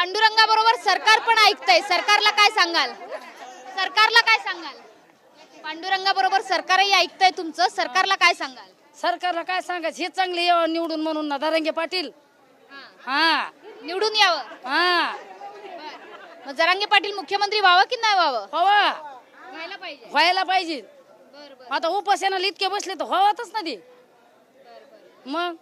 पांडुरंगाबरोबर सरकार पण ऐकतंय. सरकारला काय सांगाल? सरकारला काय सांगाल? पांडुरंगाबरोबर सरकारही ऐकतंय तुमचं. सरकारला काय सांगाल? सरकारला काय सांगायचं? हे चांगले यावं निवडून म्हणून ना धरंगे पाटील. हा. निवडून यावं. हा. मग जरांगे पाटील मुख्यमंत्री व्हावं की नाही व्हावं? हवा व्हायला पाहिजे. व्हायला पाहिजे. बरं बरं. आता उपासनाला इतके बसले तर व्हावातच ना ते. मग?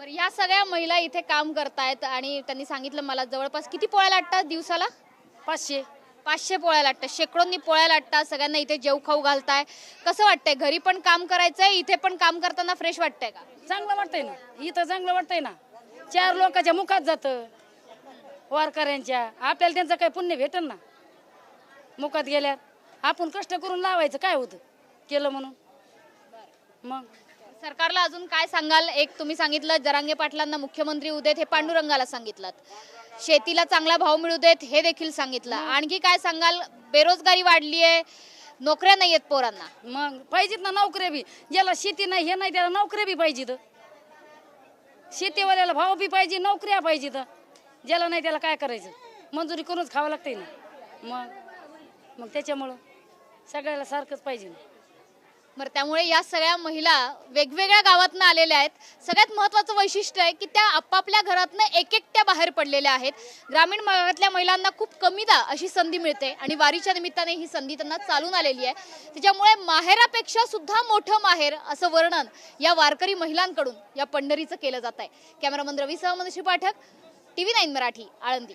बरं या सगळ्या महिला इथे काम करतायत आणि त्यांनी सांगितलं मला जवळपास किती पोळ्या लाटतात दिवसाला? पाचशे. पाचशे पोळ्या लाटतात. शेकडोंनी पोळ्या लाटतात. सगळ्यांना इथे जेव खाऊ घालताय. कसं वाटतंय? घरी पण काम करायचंय इथे पण काम करताना फ्रेश वाटतंय का? चांगलं वाटतंय ना. इथं चांगलं वाटतंय ना. चार लोकांच्या मुखात जात. वारकऱ्यांच्या. आपल्याला त्यांचं काही पुण्य भेटन ना. मुखात गेल्यावर आपण कष्ट करून लावायचं काय होतं? केलं म्हणून. मग? सरकारला अजून काय सांगाल? एक तुम्ही सांगितलं जरांगे पाटलांना मुख्यमंत्री उदेत हे पांडुरंगाला सांगितलं. शेतीला चांगला भाव मिळू देत हे देखील सांगितलं. आणखी काय सांगाल? बेरोजगारी वाढली आहे नोकऱ्या नाही आहेत पोरांना. मग पाहिजेत ना नोकऱ्या बी. ज्याला शेती नाही हे नाही त्याला नोकऱ्या बी पाहिजेत. शेतीवाल्याला भाव बी पाहिजे नोकऱ्या पाहिजेत. ज्याला नाही त्याला काय करायचं? मंजुरी करूनच खावं लागतंय ना. मग मग त्याच्यामुळं सगळ्याला सारखंच पाहिजे ना. बरं त्यामुळे या सगळ्या महिला वेगवेगळ्या गावातनं आलेल्या आहेत. सगळ्यात महत्वाचं वैशिष्ट्य आहे की त्या आपापल्या घरातनं एक एकट्या बाहेर पडलेल्या आहेत. ग्रामीण भागातल्या महिलांना खूप कमीदा अशी संधी मिळते आणि वारीच्या निमित्ताने ही संधी त्यांना चालून आलेली आहे. त्याच्यामुळे माहेरापेक्षा सुद्धा मोठं माहेर असं वर्णन या वारकरी महिलांकडून या पंढरीचं केलं जात आहे. Cameraman रवीसह Manashri Pathak T V nine Marathi Alandi.